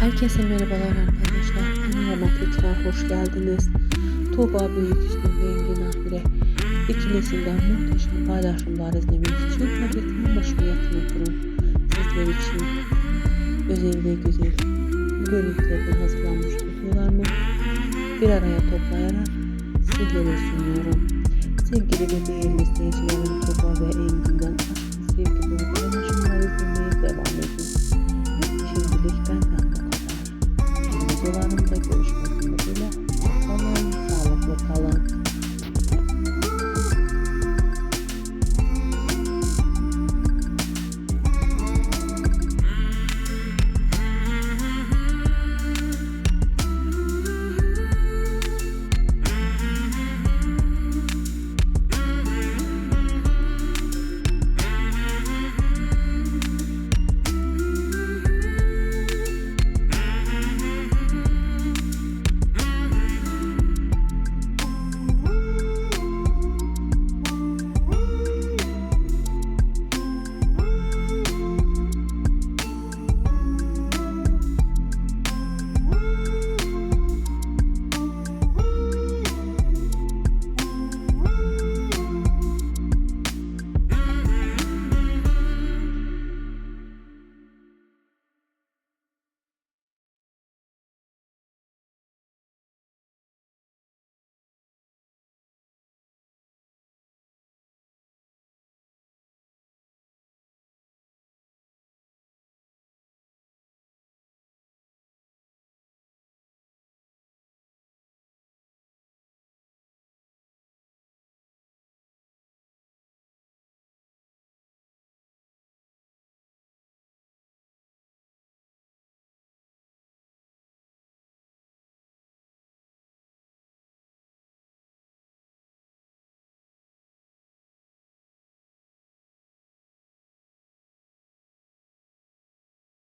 Herkese merhabalar arkadaşlar. Kanalıma tekrar hoş geldiniz. Tuğba Büyüküstü ve Engin Ahire ikilisinden muhteşem paylaşımlar izlemek için tabletin başına yatın oturun. Sizler için özel ve güzel görüntülerden hazırlanmış videolarımı bir araya toplayarak sizlere sunuyorum. Sevgili ve değerli izleyicilerim Tuğba ve Engin'den